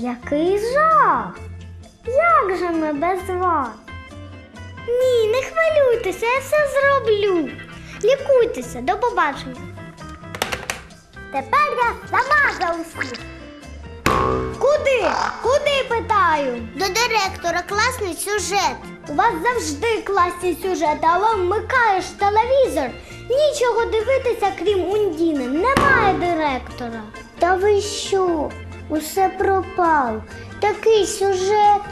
Який жах! Як же ми без вас? Ні, не хвилюйтеся, я все зроблю. Лікуйтеся, до побачення. Тепер я сама за усіх. Куди? Куди питаю? До директора класний сюжет. У вас завжди класні сюжети, але вмикаєш телевізор. Нічого дивитися, крім Ундіни. Немає директора. Та ви що? Усе пропало. Такий сюжет.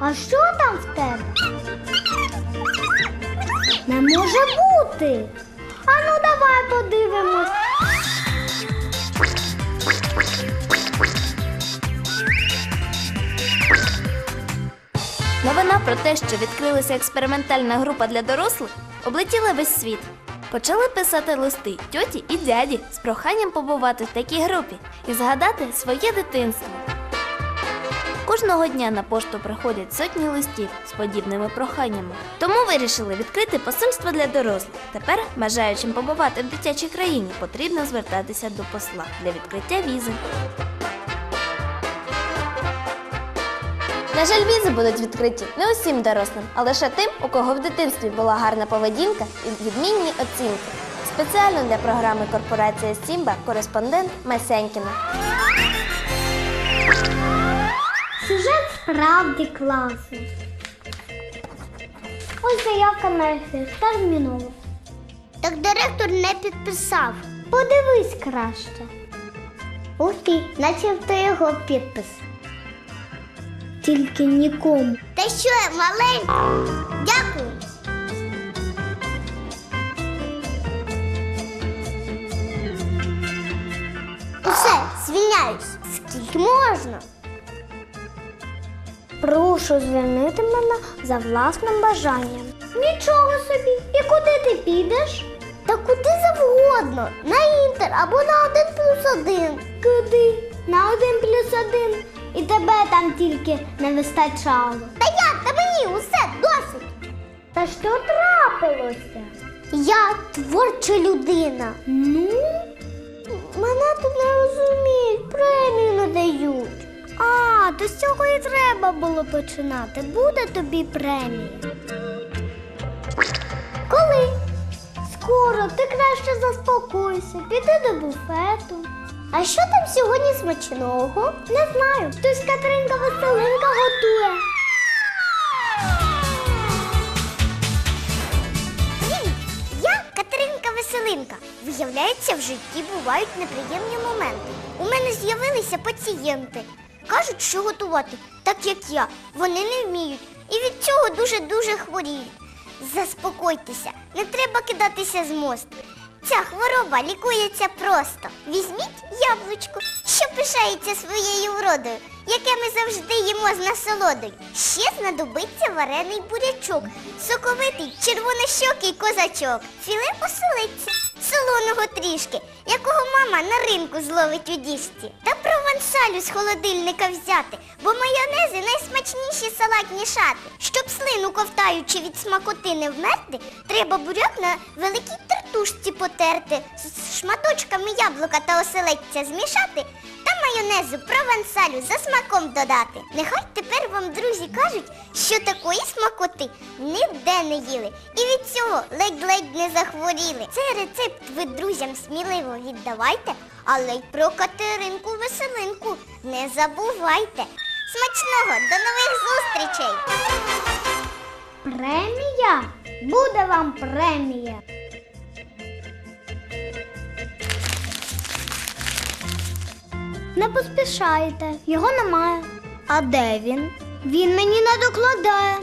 А що там в тебе? Не може бути. А ну давай подивимось. Новина про те, що відкрилася експериментальна група для дорослих, облетіла весь світ. Почали писати листи тьоті і дяді з проханням побувати в такій групі і згадати своє дитинство. Кожного дня на пошту приходять сотні листів з подібними проханнями. Тому вирішили відкрити посольство для дорослих. Тепер, бажаючим побувати в дитячій країні, потрібно звертатися до посла для відкриття візи. На жаль, візи будуть відкриті не усім дорослим, а лише тим, у кого в дитинстві була гарна поведінка і відмінні оцінки. Спеціально для програми Корпорація Сімба кореспондент Масянькіна. Сюжет справді класний. Ось заявка на ефір. Терміново. Так директор не підписав. Подивись краще. Ух ти, начебто його підпис. Тільки нікому. Та що, я маленька? Дякую. Усе, звільняюсь. Скільки можна? Прошу звільнити мене за власним бажанням. Нічого собі. І куди ти підеш? Та куди завгодно. На інтер або на один плюс один. Куди? На один плюс один. І тебе там тільки не вистачало. Та я, та мені усе досить. Та що трапилося? Я творча людина. Ну, Мене тут не розуміють, премію не дають. а, то з цього і треба було починати. Буде тобі премія. Коли? Скоро ти краще заспокойся, піди до буфету. А що там сьогодні смачного? Не знаю, хтось Катеринка Веселинка готує. Я Катеринка Веселинка. Виявляється, в житті бувають неприємні моменти. У мене з'явилися пацієнти. Кажуть, що готувати, так як я, вони не вміють і від цього дуже-дуже хворіють. Заспокойтеся, не треба кидатися з мосту. Ця хвороба лікується просто. Візьміть яблучко, що пишається своєю вродою, яке ми завжди їмо з насолодою. Ще знадобиться варений бурячок, соковитий червонощокий козачок, філе оселедця, солоного трішки, якого мама на ринку зловить у діжці. Та провансалю з холодильника взяти, бо майонези найсмачніші салатні шати. Щоб слину ковтаючи від смакоти не вмерти, треба буряк на великій тертушці потерти, з шматочками яблука та оселедця змішати майонезу провансалю за смаком додати. Нехай тепер вам друзі кажуть, що такої смакоти ніде не їли. І від цього ледь-ледь не захворіли. Цей рецепт ви друзям сміливо віддавайте, але й про Катеринку веселинку не забувайте. Смачного! До нових зустрічей! Премія? Буде вам премія. Не поспішайте, його немає. А де він? Він мені не докладає.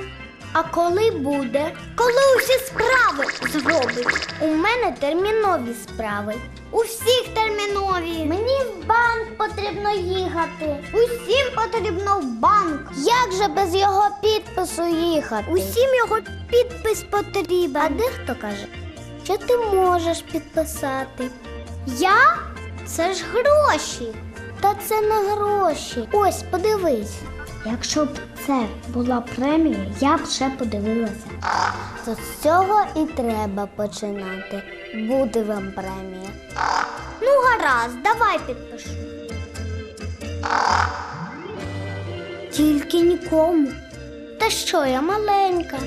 А коли буде? Коли усі справи зробить. У мене термінові справи. У всіх термінові. Мені в банк потрібно їхати. Усім потрібно в банк. Як же без його підпису їхати? Усім його підпис потрібен. А дехто каже, що ти можеш підписати. Я? Це ж гроші. Та це не гроші. Ось, подивись. Якщо б це була премія, я б ще подивилася. З цього і треба починати. Буде вам премія. Ну, гаразд, давай підпишу. Тільки нікому. Та що я маленька?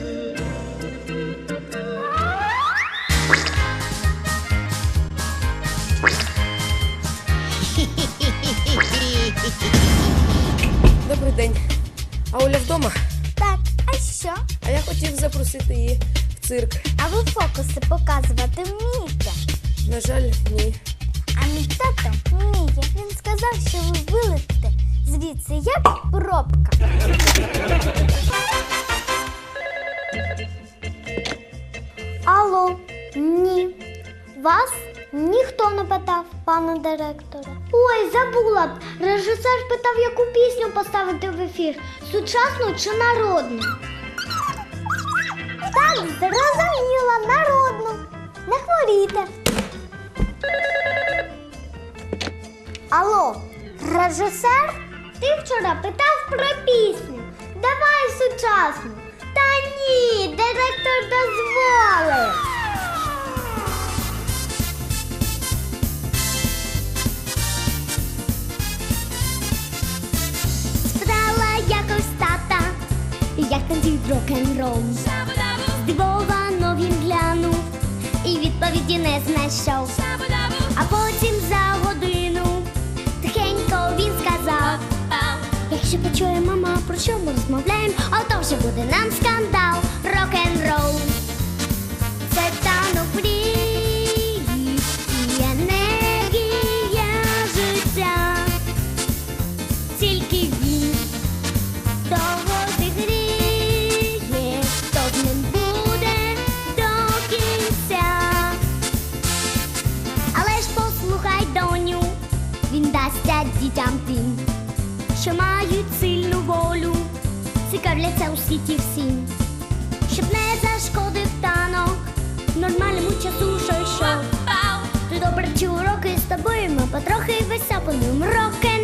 День. А Оля вдома? Так, а що? А я хотів запросити її в цирк. А ви фокуси показувати вмієте? На жаль, ні. А мій тато вміє. Він сказав, що ви вилетите звідси як пробка. Алло, ні. Вас ніхто не питав, пане директоре. Ой, забула б. Режисер питав, яку пісню поставити в ефір сучасну чи народну. Так, зрозуміла, народну. Не хворійте. Алло, режисер? Ти вчора питав про пісню. Давай сучасну. Та ні, директор дозволив. Як танцюють рок-н-рол. Здивовано він глянув і відповіді не знайшов. А потім за годину тихенько він сказав. Якщо почує мама, про що ми розмовляємо, а то вже буде нам скандал, дітям тим, що мають сильну волю, цікавляться у світі всім, щоб не зашкодив танок, нормальному часу, що йшов. Ти добре чи уроки з тобою, ми потрохи висяпаним роки